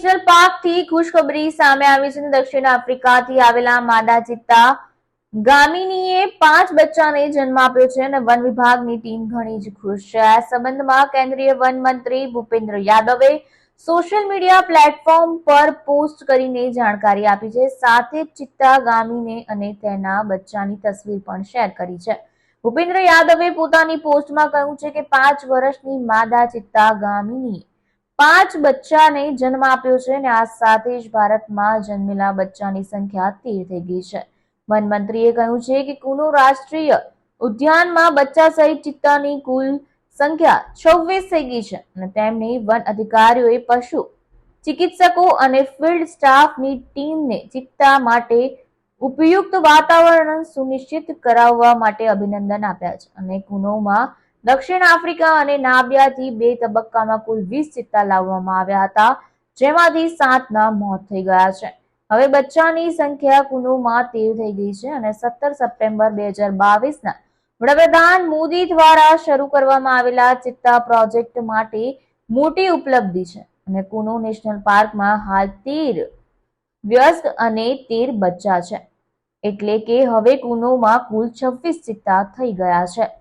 પાર્કથી ખુશખબરી સામે આવી છે દક્ષિણ આફ્રિકાથી આવેલા માદા ચિત્તા ગામિનીએ પાંચ બચ્ચાને જન્મ આપ્યો છે અને વન વિભાગની ટીમ ઘણી જ ખુશ છે. આ સંબંધમાં કેન્દ્રીય વન મંત્રી ભૂપેન્દ્ર યાદવે સોશિયલ મીડિયા પ્લેટફોર્મ પર પોસ્ટ કરીને જાણકારી આપી છે. સાથે ચિત્તા ગામીને અને તેના બચ્ચાની તસવીર પણ શેર કરી છે. ભૂપેન્દ્ર યાદવે પોતાની પોસ્ટમાં કહ્યું છે કે પાંચ વર્ષની માદા ચિત્તા ગામિનીએ પાંચ બચ્ચાને જન્મ આપ્યો છે અને આ સાથે જ ભારતમાં જન્મેલા બચ્ચાની સંખ્યા તેર થઈ ગઈ છે. વનમંત્રીએ કહ્યું છે કે કુનો રાષ્ટ્રીય ઉદ્યાનમાં બચ્ચા સહિત ચિત્તાની કુલ સંખ્યા છવ્વીસ થઈ ગઈ છે અને તેમની વન અધિકારીઓએ પશુ ચિકિત્સકો અને ફિલ્ડ સ્ટાફની ટીમને ચિત્તા માટે ઉપયુક્ત વાતાવરણ સુનિશ્ચિત કરાવવા માટે અભિનંદન આપ્યા છે. અને કુનોમાં દક્ષિણ આફ્રિકા અને નાબિયાથી બે તબક્કામાં કુલ વીસ ચિત્તા લાવવામાં આવ્યા હતા, જેમાંથી સાતના મોત થઈ ગયા છે. હવે બચ્ચાની સંખ્યા કુનુમાં તેર થઈ ગઈ છે અને સત્તર સપ્ટેમ્બર બે હજાર બાવીસના વડાપ્રધાન મોદી દ્વારા શરૂ કરવામાં આવેલા ચિત્તા પ્રોજેક્ટ માટે મોટી ઉપલબ્ધિ છે અને કુનુ નેશનલ પાર્કમાં હાલ તેર વ્યસ્ત અને તેર બચ્ચા છે. એટલે કે હવે કુનોમાં કુલ છવ્વીસ ચિત્તા થઈ ગયા છે.